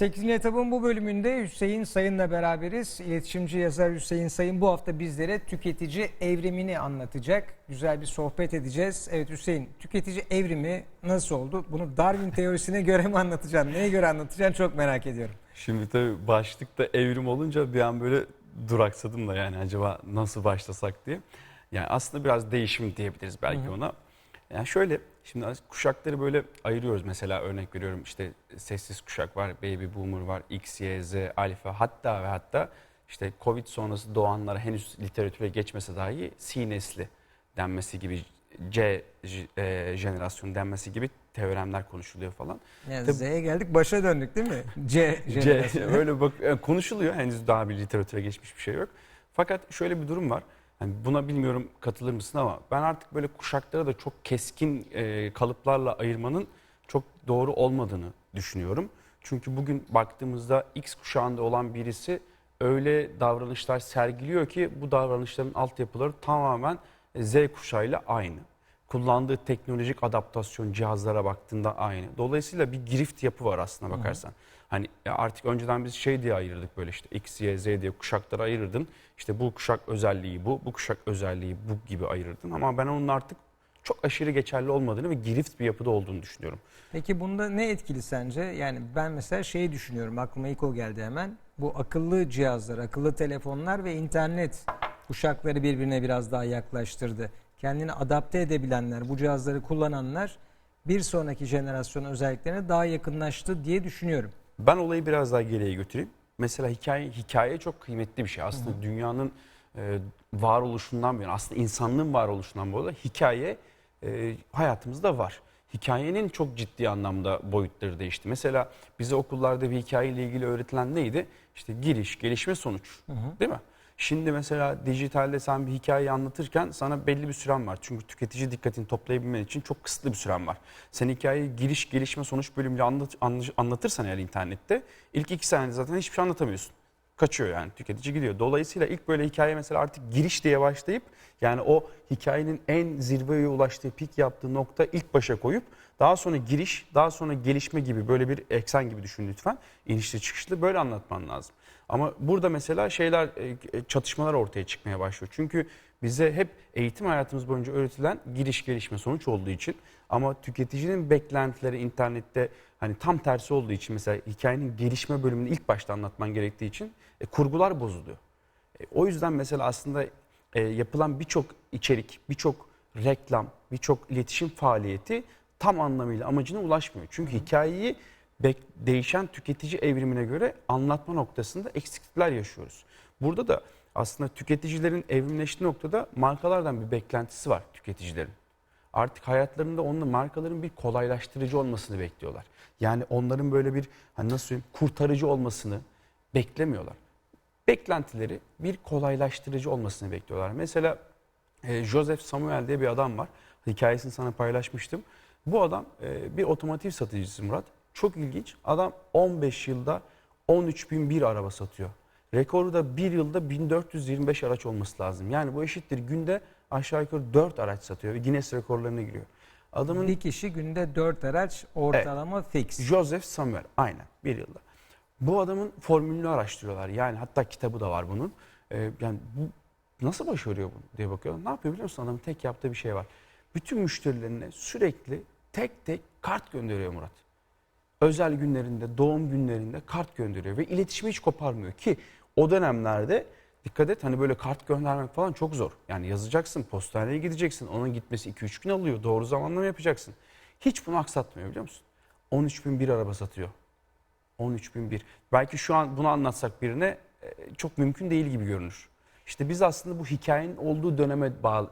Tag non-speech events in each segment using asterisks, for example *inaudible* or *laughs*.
8. etabın bu bölümünde Hüseyin Sayın'la beraberiz. İletişimci yazar Hüseyin Sayın bu hafta bizlere tüketici evrimini anlatacak. Güzel bir sohbet edeceğiz. Evet Hüseyin, tüketici evrimi nasıl oldu? Bunu Darwin teorisine göre mi anlatacaksın? Neye göre anlatacaksın çok merak ediyorum. Şimdi tabii başlıkta evrim olunca bir an böyle duraksadım da yani acaba nasıl başlasak diye. Yani aslında biraz değişim diyebiliriz belki ona. Yani şöyle şimdi kuşakları böyle ayırıyoruz mesela örnek veriyorum işte sessiz kuşak var, baby boomer var, X, Y, Z, alfa hatta ve hatta işte Covid sonrası doğanlara henüz literatüre geçmese dahi C nesli denmesi gibi C e, jenerasyonu denmesi gibi teoremler konuşuluyor falan. Yani Tabii- Z'ye geldik başa döndük değil mi? C, *laughs* C jenerasyonu. öyle bak konuşuluyor henüz daha bir literatüre geçmiş bir şey yok. Fakat şöyle bir durum var. Hani buna bilmiyorum katılır mısın ama ben artık böyle kuşaklara da çok keskin e, kalıplarla ayırmanın çok doğru olmadığını düşünüyorum. Çünkü bugün baktığımızda X kuşağında olan birisi öyle davranışlar sergiliyor ki bu davranışların altyapıları tamamen e, Z kuşağıyla aynı. Kullandığı teknolojik adaptasyon cihazlara baktığında aynı. Dolayısıyla bir girift yapı var aslına bakarsan. Hani ya artık önceden biz şey diye ayırırdık böyle işte X, Y, Z diye kuşaklara ayırırdın. İşte bu kuşak özelliği bu, bu kuşak özelliği bu gibi ayırırdın. Ama ben onun artık çok aşırı geçerli olmadığını ve girift bir yapıda olduğunu düşünüyorum. Peki bunda ne etkili sence? Yani ben mesela şeyi düşünüyorum aklıma ilk o geldi hemen. Bu akıllı cihazlar, akıllı telefonlar ve internet kuşakları birbirine biraz daha yaklaştırdı. Kendini adapte edebilenler, bu cihazları kullananlar bir sonraki jenerasyon özelliklerine daha yakınlaştı diye düşünüyorum. Ben olayı biraz daha geriye götüreyim. Mesela hikaye hikaye çok kıymetli bir şey. Aslında dünyanın e, varoluşundan beri, aslında insanlığın varoluşundan bu arada hikaye e, hayatımızda var. Hikayenin çok ciddi anlamda boyutları değişti. Mesela bize okullarda bir hikayeyle ilgili öğretilen neydi? İşte giriş, gelişme, sonuç. Değil mi? Şimdi mesela dijitalde sen bir hikayeyi anlatırken sana belli bir süren var. Çünkü tüketici dikkatini toplayabilmen için çok kısıtlı bir süren var. Sen hikayeyi giriş, gelişme, sonuç bölümüyle anlat, anla- anlatırsan eğer internette ilk iki saniyede zaten hiçbir şey anlatamıyorsun. Kaçıyor yani tüketici gidiyor. Dolayısıyla ilk böyle hikaye mesela artık giriş diye başlayıp yani o hikayenin en zirveye ulaştığı pik yaptığı nokta ilk başa koyup daha sonra giriş, daha sonra gelişme gibi böyle bir eksen gibi düşün lütfen. İnişli çıkışlı böyle anlatman lazım. Ama burada mesela şeyler e, çatışmalar ortaya çıkmaya başlıyor. Çünkü bize hep eğitim hayatımız boyunca öğretilen giriş gelişme sonuç olduğu için ama tüketicinin beklentileri internette hani tam tersi olduğu için mesela hikayenin gelişme bölümünü ilk başta anlatman gerektiği için e, kurgular bozuluyor. E, o yüzden mesela aslında e, yapılan birçok içerik, birçok reklam, birçok iletişim faaliyeti tam anlamıyla amacına ulaşmıyor. Çünkü hikayeyi değişen tüketici evrimine göre anlatma noktasında eksiklikler yaşıyoruz. Burada da aslında tüketicilerin evrimleştiği noktada markalardan bir beklentisi var tüketicilerin. Artık hayatlarında onunla markaların bir kolaylaştırıcı olmasını bekliyorlar. Yani onların böyle bir hani nasıl söyleyeyim kurtarıcı olmasını beklemiyorlar. Beklentileri bir kolaylaştırıcı olmasını bekliyorlar. Mesela e, Joseph Samuel diye bir adam var. Hikayesini sana paylaşmıştım. Bu adam e, bir otomotiv satıcısı Murat. Çok ilginç. Adam 15 yılda 13.001 araba satıyor. Rekoru da bir yılda 1425 araç olması lazım. Yani bu eşittir günde aşağı yukarı 4 araç satıyor ve Guinness rekorlarına giriyor. Adamın Bir kişi günde 4 araç ortalama fix. Joseph Samuel aynen bir yılda. Bu adamın formülünü araştırıyorlar. Yani hatta kitabı da var bunun. Ee, yani bu nasıl başarıyor bunu diye bakıyorlar. Ne yapıyor biliyor musun? Adamın tek yaptığı bir şey var. Bütün müşterilerine sürekli tek tek kart gönderiyor Murat. Özel günlerinde, doğum günlerinde kart gönderiyor ve iletişimi hiç koparmıyor ki o dönemlerde dikkat et hani böyle kart göndermek falan çok zor. Yani yazacaksın, postaneye gideceksin. Onun gitmesi 2-3 gün alıyor. Doğru zamanlama yapacaksın. Hiç bunu aksatmıyor biliyor musun? 13.001 araba satıyor. 13.001. Belki şu an bunu anlatsak birine e, çok mümkün değil gibi görünür. İşte biz aslında bu hikayenin olduğu döneme bağlı,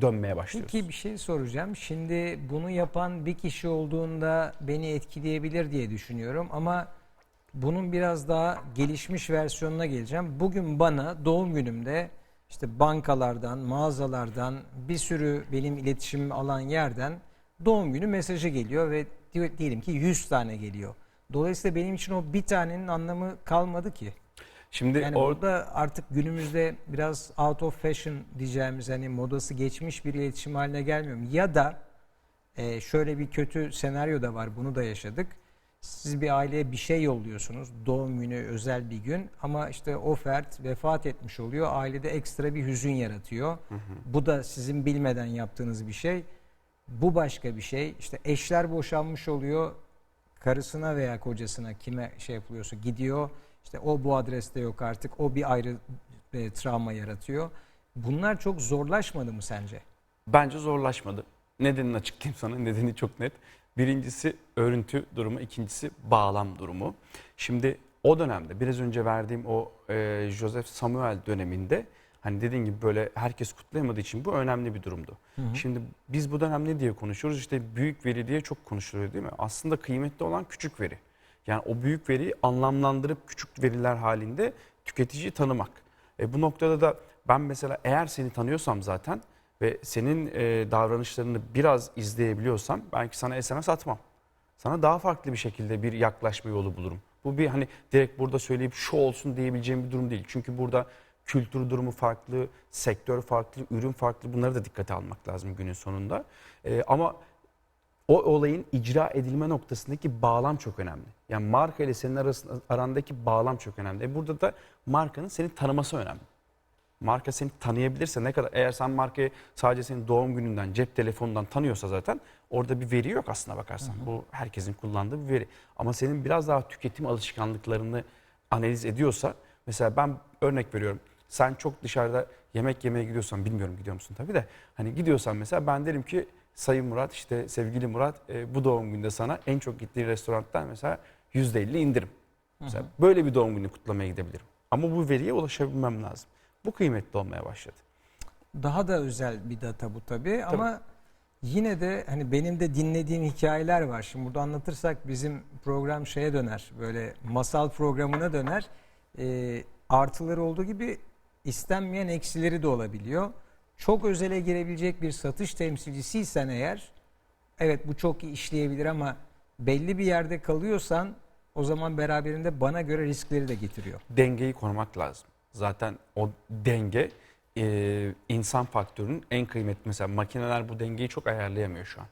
dönmeye başlıyoruz. Peki bir şey soracağım. Şimdi bunu yapan bir kişi olduğunda beni etkileyebilir diye düşünüyorum ama bunun biraz daha gelişmiş versiyonuna geleceğim. Bugün bana doğum günümde işte bankalardan, mağazalardan bir sürü benim iletişimimi alan yerden doğum günü mesajı geliyor ve di- diyelim ki 100 tane geliyor. Dolayısıyla benim için o bir tanenin anlamı kalmadı ki. Şimdi Yani or- burada artık günümüzde biraz out of fashion diyeceğimiz hani modası geçmiş bir iletişim haline gelmiyor mu? Ya da e, şöyle bir kötü senaryo da var bunu da yaşadık. Siz bir aileye bir şey yolluyorsunuz. Doğum günü özel bir gün ama işte o fert vefat etmiş oluyor. Ailede ekstra bir hüzün yaratıyor. Bu da sizin bilmeden yaptığınız bir şey. Bu başka bir şey. İşte eşler boşanmış oluyor. Karısına veya kocasına kime şey yapılıyorsa gidiyor. İşte o bu adreste yok artık. O bir ayrı e, travma yaratıyor. Bunlar çok zorlaşmadı mı sence? Bence zorlaşmadı. Nedenini açıklayayım sana. Nedeni çok net. Birincisi örüntü durumu, ikincisi bağlam durumu. Şimdi o dönemde biraz önce verdiğim o e, Joseph Samuel döneminde hani dediğin gibi böyle herkes kutlayamadığı için bu önemli bir durumdu. Şimdi biz bu dönem ne diye konuşuyoruz? İşte büyük veri diye çok konuşuluyor değil mi? Aslında kıymetli olan küçük veri. Yani o büyük veriyi anlamlandırıp küçük veriler halinde tüketiciyi tanımak. E, bu noktada da ben mesela eğer seni tanıyorsam zaten ve senin e, davranışlarını biraz izleyebiliyorsam belki sana SMS atmam. Sana daha farklı bir şekilde bir yaklaşma yolu bulurum. Bu bir hani direkt burada söyleyip şu olsun diyebileceğim bir durum değil. Çünkü burada kültür durumu farklı, sektör farklı, ürün farklı bunları da dikkate almak lazım günün sonunda. E, ama o olayın icra edilme noktasındaki bağlam çok önemli. Yani marka ile senin arasında, arandaki bağlam çok önemli. E burada da markanın seni tanıması önemli. Marka seni tanıyabilirse ne kadar eğer sen markayı sadece senin doğum gününden, cep telefonundan tanıyorsa zaten orada bir veri yok aslına bakarsan. Bu herkesin kullandığı bir veri. Ama senin biraz daha tüketim alışkanlıklarını analiz ediyorsa mesela ben örnek veriyorum. Sen çok dışarıda yemek yemeye gidiyorsan bilmiyorum gidiyor musun tabii de hani gidiyorsan mesela ben derim ki Sayın Murat işte sevgili Murat e, bu doğum günde sana en çok gittiği restorandan mesela %50 indirim. Mesela böyle bir doğum günü kutlamaya gidebilirim. Ama bu veriye ulaşabilmem lazım. Bu kıymetli olmaya başladı. Daha da özel bir data bu tabii ama yine de hani benim de dinlediğim hikayeler var. Şimdi burada anlatırsak bizim program şeye döner. Böyle masal programına döner. Ee, artıları olduğu gibi istenmeyen eksileri de olabiliyor. Çok özele girebilecek bir satış temsilcisiysen eğer evet bu çok iyi işleyebilir ama belli bir yerde kalıyorsan o zaman beraberinde bana göre riskleri de getiriyor. Dengeyi korumak lazım. Zaten o denge e, insan faktörünün en kıymetli. Mesela makineler bu dengeyi çok ayarlayamıyor şu an.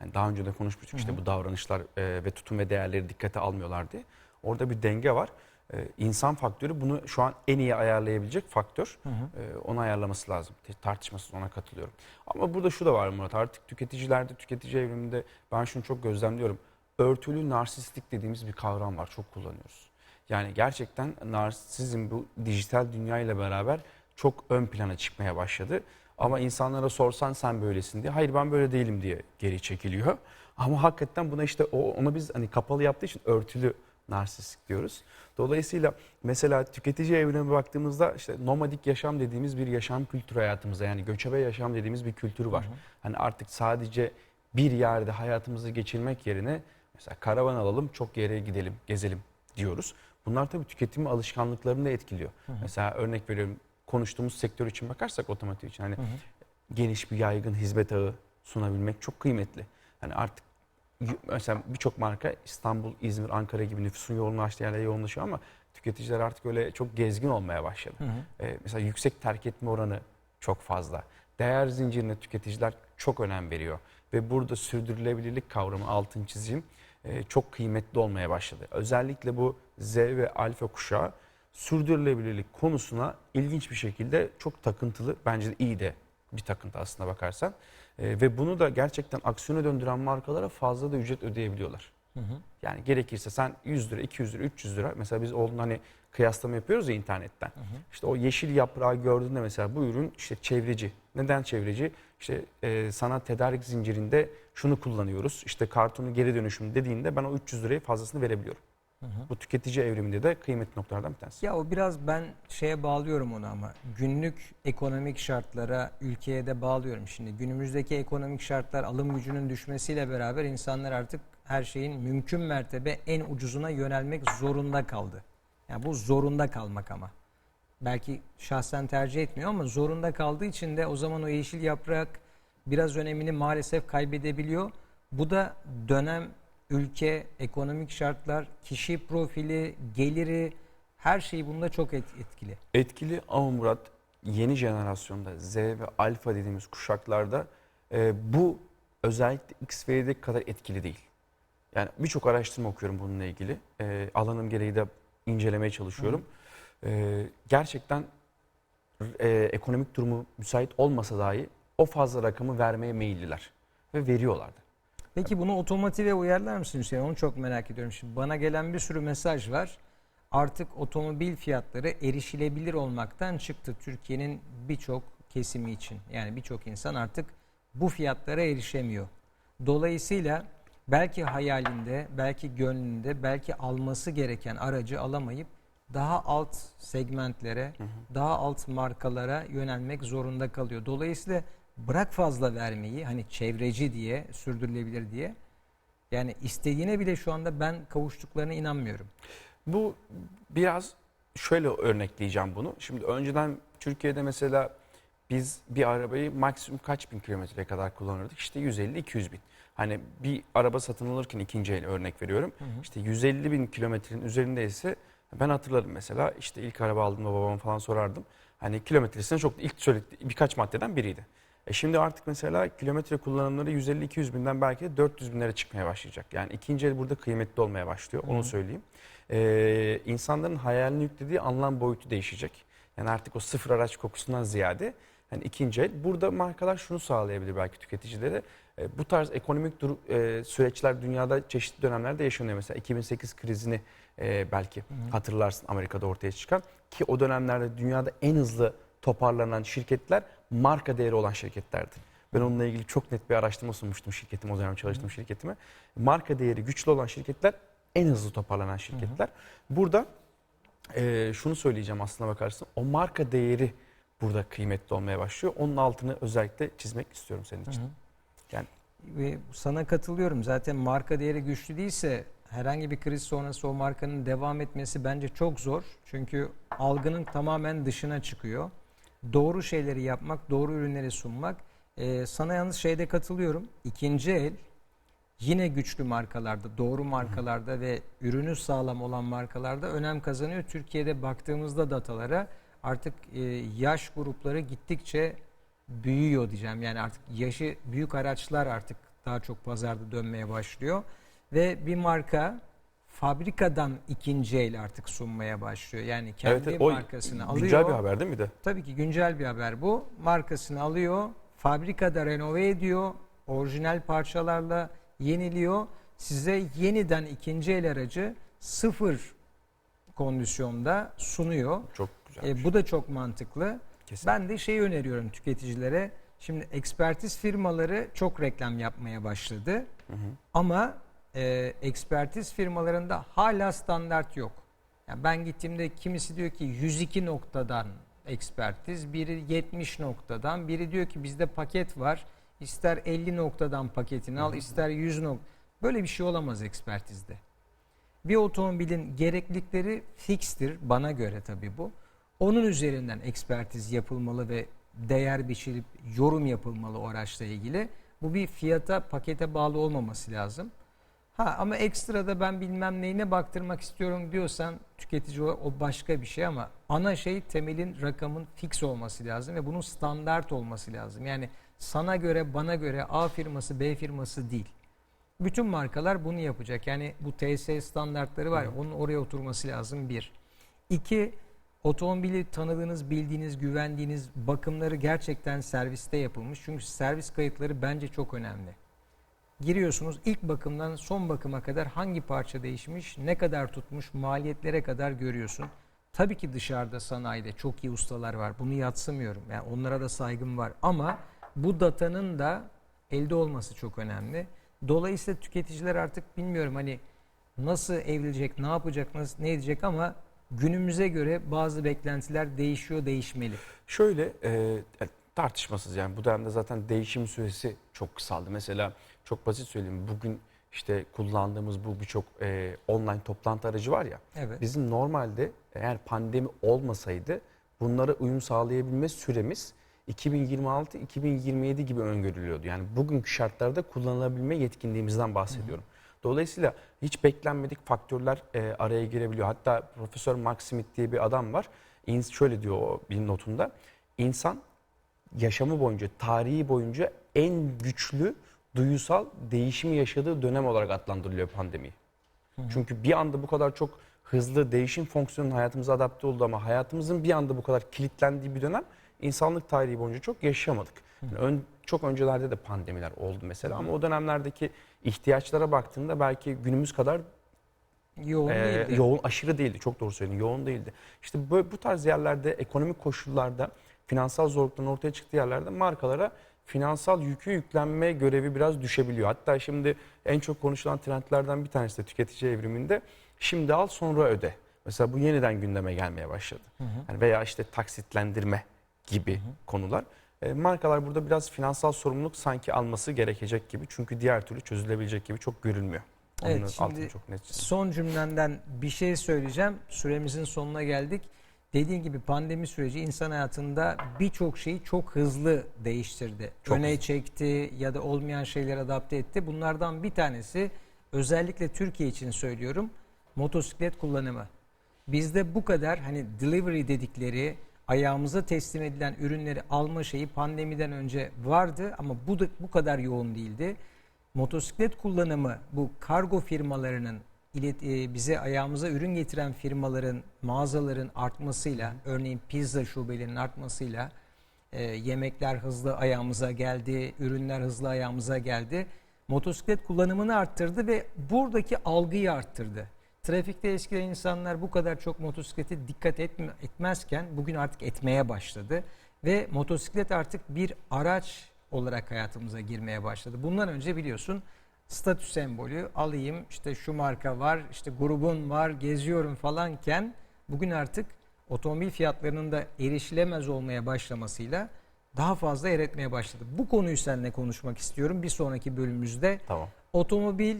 Yani daha önce de konuşmuştuk işte bu davranışlar e, ve tutum ve değerleri dikkate almıyorlar diye. Orada bir denge var. E, insan faktörü bunu şu an en iyi ayarlayabilecek faktör. E, onu ayarlaması lazım. Tartışmasız ona katılıyorum. Ama burada şu da var Murat. Artık tüketicilerde, tüketici evriminde ben şunu çok gözlemliyorum. Örtülü narsistik dediğimiz bir kavram var. Çok kullanıyoruz. Yani gerçekten narsizm bu dijital dünya ile beraber çok ön plana çıkmaya başladı. Ama insanlara sorsan sen böylesin diye. Hayır ben böyle değilim diye geri çekiliyor. *laughs* Ama hakikaten buna işte o, ona biz hani kapalı yaptığı için örtülü narsistik diyoruz. Dolayısıyla mesela tüketici evrime baktığımızda işte nomadik yaşam dediğimiz bir yaşam kültürü hayatımızda yani göçebe yaşam dediğimiz bir kültür var. Hani artık sadece bir yerde hayatımızı geçirmek yerine mesela karavan alalım çok yere gidelim, gezelim diyoruz. Bunlar tabii tüketim alışkanlıklarını da etkiliyor. Mesela örnek veriyorum konuştuğumuz sektör için bakarsak otomotiv için hani geniş bir yaygın hizmet ağı sunabilmek çok kıymetli. Hani artık mesela birçok marka İstanbul, İzmir, Ankara gibi nüfusun yoğunlaştığı yerlere yoğunlaşıyor ama tüketiciler artık öyle çok gezgin olmaya başladı. Ee, mesela yüksek terk etme oranı çok fazla. Değer zincirine tüketiciler çok önem veriyor. Ve burada sürdürülebilirlik kavramı altın çizeyim e, çok kıymetli olmaya başladı. Özellikle bu Z ve alfa kuşağı sürdürülebilirlik konusuna ilginç bir şekilde çok takıntılı. Bence de iyi de bir takıntı aslına bakarsan. E, ve bunu da gerçekten aksiyona döndüren markalara fazla da ücret ödeyebiliyorlar. Yani gerekirse sen 100 lira, 200 lira, 300 lira mesela biz oğlunun hani kıyaslama yapıyoruz ya internetten. İşte o yeşil yaprağı gördüğünde mesela bu ürün işte çevreci. Neden çevreci? İşte e, sana tedarik zincirinde şunu kullanıyoruz. İşte kartonu geri dönüşüm dediğinde ben o 300 lirayı fazlasını verebiliyorum. Bu tüketici evriminde de kıymetli noktalardan bir tanesi. Ya o biraz ben şeye bağlıyorum onu ama günlük ekonomik şartlara, ülkeye de bağlıyorum. Şimdi günümüzdeki ekonomik şartlar alım gücünün düşmesiyle beraber insanlar artık her şeyin mümkün mertebe en ucuzuna yönelmek zorunda kaldı. Yani bu zorunda kalmak ama. Belki şahsen tercih etmiyor ama zorunda kaldığı için de o zaman o yeşil yaprak biraz önemini maalesef kaybedebiliyor. Bu da dönem, ülke, ekonomik şartlar, kişi profili, geliri her şey bunda çok et- etkili. Etkili ama Murat yeni jenerasyonda Z ve alfa dediğimiz kuşaklarda e, bu özellikle X ve Y'deki kadar etkili değil. Yani birçok araştırma okuyorum bununla ilgili. Ee, alanım gereği de incelemeye çalışıyorum. Ee, gerçekten e, ekonomik durumu müsait olmasa dahi o fazla rakamı vermeye meyilliler ve veriyorlardı. Peki bunu otomotive uyarlar mısın Hüseyin? Onu çok merak ediyorum. Şimdi bana gelen bir sürü mesaj var. Artık otomobil fiyatları erişilebilir olmaktan çıktı Türkiye'nin birçok kesimi için. Yani birçok insan artık bu fiyatlara erişemiyor. Dolayısıyla belki hayalinde, belki gönlünde, belki alması gereken aracı alamayıp daha alt segmentlere, daha alt markalara yönelmek zorunda kalıyor. Dolayısıyla bırak fazla vermeyi hani çevreci diye, sürdürülebilir diye. Yani istediğine bile şu anda ben kavuştuklarına inanmıyorum. Bu biraz şöyle örnekleyeceğim bunu. Şimdi önceden Türkiye'de mesela biz bir arabayı maksimum kaç bin kilometreye kadar kullanırdık? İşte 150-200 bin. Hani bir araba satın alırken ikinci el örnek veriyorum. İşte 150 bin kilometrenin üzerindeyse ben hatırlarım mesela işte ilk araba aldığımda babama falan sorardım. Hani kilometresine çok ilk söylediği birkaç maddeden biriydi. E şimdi artık mesela kilometre kullanımları 150-200 binden belki de 400 binlere çıkmaya başlayacak. Yani ikinci el burada kıymetli olmaya başlıyor onu söyleyeyim. Ee, insanların hayalini yüklediği anlam boyutu değişecek. Yani artık o sıfır araç kokusundan ziyade hani ikinci el. Burada markalar şunu sağlayabilir belki tüketicilere. E, bu tarz ekonomik dur- e, süreçler dünyada çeşitli dönemlerde yaşanıyor. Mesela 2008 krizini e, belki hatırlarsın Amerika'da ortaya çıkan. Ki o dönemlerde dünyada en hızlı toparlanan şirketler marka değeri olan şirketlerdi. Ben onunla ilgili çok net bir araştırma sunmuştum şirketim o dönem çalıştığım şirketime. Marka değeri güçlü olan şirketler en hızlı toparlanan şirketler. Burada e, şunu söyleyeceğim aslına bakarsın. O marka değeri burada kıymetli olmaya başlıyor. Onun altını özellikle çizmek istiyorum senin için. Yani Ve sana katılıyorum. Zaten marka değeri güçlü değilse herhangi bir kriz sonrası o markanın devam etmesi bence çok zor. Çünkü algının tamamen dışına çıkıyor. Doğru şeyleri yapmak, doğru ürünleri sunmak. Ee, sana yalnız şeyde katılıyorum. İkinci el yine güçlü markalarda, doğru markalarda ve ürünü sağlam olan markalarda önem kazanıyor. Türkiye'de baktığımızda datalara artık e, yaş grupları gittikçe büyüyor diyeceğim. Yani artık yaşı büyük araçlar artık daha çok pazarda dönmeye başlıyor. Ve bir marka fabrikadan ikinci el artık sunmaya başlıyor. Yani kendi evet, o markasını alıyor. güncel bir haber değil mi de? Tabii ki güncel bir haber bu. Markasını alıyor, fabrikada renove ediyor, orijinal parçalarla yeniliyor. Size yeniden ikinci el aracı sıfır kondisyonda sunuyor. Çok güzel. E, bu da çok mantıklı. Kesinlikle. Ben de şey öneriyorum tüketicilere. Şimdi ekspertiz firmaları çok reklam yapmaya başladı. Ama e, ekspertiz firmalarında hala standart yok. Yani ben gittiğimde kimisi diyor ki 102 noktadan ekspertiz, biri 70 noktadan, biri diyor ki bizde paket var. İster 50 noktadan paketini al, ister 100 nokta. Böyle bir şey olamaz ekspertizde. Bir otomobilin gereklilikleri fikstir bana göre tabii bu. Onun üzerinden ekspertiz yapılmalı ve değer biçilip yorum yapılmalı o araçla ilgili. Bu bir fiyata, pakete bağlı olmaması lazım. Ha ama ekstrada ben bilmem neyine baktırmak istiyorum diyorsan tüketici olarak o başka bir şey ama ana şey temelin rakamın fix olması lazım ve bunun standart olması lazım. Yani sana göre, bana göre A firması, B firması değil. Bütün markalar bunu yapacak. Yani bu TS standartları var ya onun oraya oturması lazım bir. İki, otomobili tanıdığınız, bildiğiniz, güvendiğiniz bakımları gerçekten serviste yapılmış. Çünkü servis kayıtları bence çok önemli. Giriyorsunuz ilk bakımdan son bakıma kadar hangi parça değişmiş, ne kadar tutmuş, maliyetlere kadar görüyorsun. Tabii ki dışarıda sanayide çok iyi ustalar var. Bunu yatsımıyorum. Yani onlara da saygım var. Ama bu datanın da elde olması çok önemli. Dolayısıyla tüketiciler artık bilmiyorum hani nasıl evrilecek, ne yapacak, nasıl, ne edecek ama günümüze göre bazı beklentiler değişiyor, değişmeli. Şöyle e, tartışmasız yani bu dönemde zaten değişim süresi çok kısaldı. Mesela çok basit söyleyeyim bugün işte kullandığımız bu birçok e, online toplantı aracı var ya. Evet. Bizim normalde eğer pandemi olmasaydı bunlara uyum sağlayabilme süremiz 2026-2027 gibi öngörülüyordu. Yani bugünkü şartlarda kullanılabilme yetkinliğimizden bahsediyorum. Dolayısıyla hiç beklenmedik faktörler e, araya girebiliyor. Hatta Profesör Mark Smith diye bir adam var. İns şöyle diyor o bir notunda. İnsan yaşamı boyunca, tarihi boyunca en güçlü duyusal değişimi yaşadığı dönem olarak adlandırılıyor pandemi. Çünkü bir anda bu kadar çok hızlı değişim fonksiyonunun hayatımıza adapte oldu ama hayatımızın bir anda bu kadar kilitlendiği bir dönem insanlık tarihi boyunca çok yaşamadık. Yani ön, çok öncelerde de pandemiler oldu mesela ama o dönemlerdeki ihtiyaçlara baktığında belki günümüz kadar Yoğun ee, değildi. yoğun aşırı değildi. Çok doğru söyledin. Yoğun değildi. İşte böyle bu tarz yerlerde ekonomik koşullarda finansal zorlukların ortaya çıktığı yerlerde markalara finansal yükü yüklenme görevi biraz düşebiliyor. Hatta şimdi en çok konuşulan trendlerden bir tanesi de tüketici evriminde şimdi al sonra öde. Mesela bu yeniden gündeme gelmeye başladı. Yani veya işte taksitlendirme gibi konular. E, markalar burada biraz finansal sorumluluk sanki alması gerekecek gibi. Çünkü diğer türlü çözülebilecek gibi çok görülmüyor. Onun Evet, şimdi çok net. Son cümlenden bir şey söyleyeceğim. Süremizin sonuna geldik. Dediğin gibi pandemi süreci insan hayatında birçok şeyi çok hızlı değiştirdi. Çok Öne hızlı. çekti ya da olmayan şeyleri adapte etti. Bunlardan bir tanesi özellikle Türkiye için söylüyorum motosiklet kullanımı. Bizde bu kadar hani delivery dedikleri ayağımıza teslim edilen ürünleri alma şeyi pandemiden önce vardı ama bu da bu kadar yoğun değildi. Motosiklet kullanımı bu kargo firmalarının ilet- e, bize ayağımıza ürün getiren firmaların mağazaların artmasıyla örneğin pizza şubelerinin artmasıyla e, yemekler hızlı ayağımıza geldi, ürünler hızlı ayağımıza geldi. Motosiklet kullanımını arttırdı ve buradaki algıyı arttırdı. Trafikte eskiden insanlar bu kadar çok motosiklete dikkat etme- etmezken bugün artık etmeye başladı. Ve motosiklet artık bir araç olarak hayatımıza girmeye başladı. Bundan önce biliyorsun statü sembolü alayım işte şu marka var işte grubun var geziyorum falanken bugün artık otomobil fiyatlarının da erişilemez olmaya başlamasıyla daha fazla yer etmeye başladı. Bu konuyu seninle konuşmak istiyorum bir sonraki bölümümüzde. Tamam. Otomobil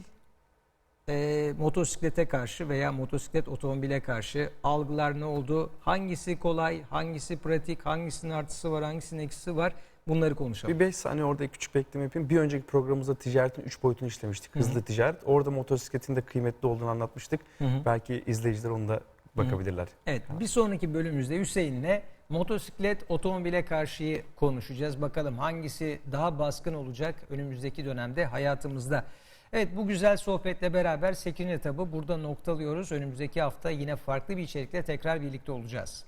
e, motosiklete karşı veya motosiklet otomobile karşı algılar ne oldu? Hangisi kolay, hangisi pratik, hangisinin artısı var, hangisinin eksisi var? Bunları konuşalım. Bir 5 saniye orada küçük bir ekleme yapayım. Bir önceki programımızda ticaretin 3 boyutunu işlemiştik. Hızlı ticaret. Orada motosikletin de kıymetli olduğunu anlatmıştık. Hı hı. Belki izleyiciler onu da bakabilirler. Evet, bir sonraki bölümümüzde Hüseyin'le motosiklet otomobile karşıyı konuşacağız. Bakalım hangisi daha baskın olacak önümüzdeki dönemde hayatımızda. Evet bu güzel sohbetle beraber 8. etabı burada noktalıyoruz. Önümüzdeki hafta yine farklı bir içerikle tekrar birlikte olacağız.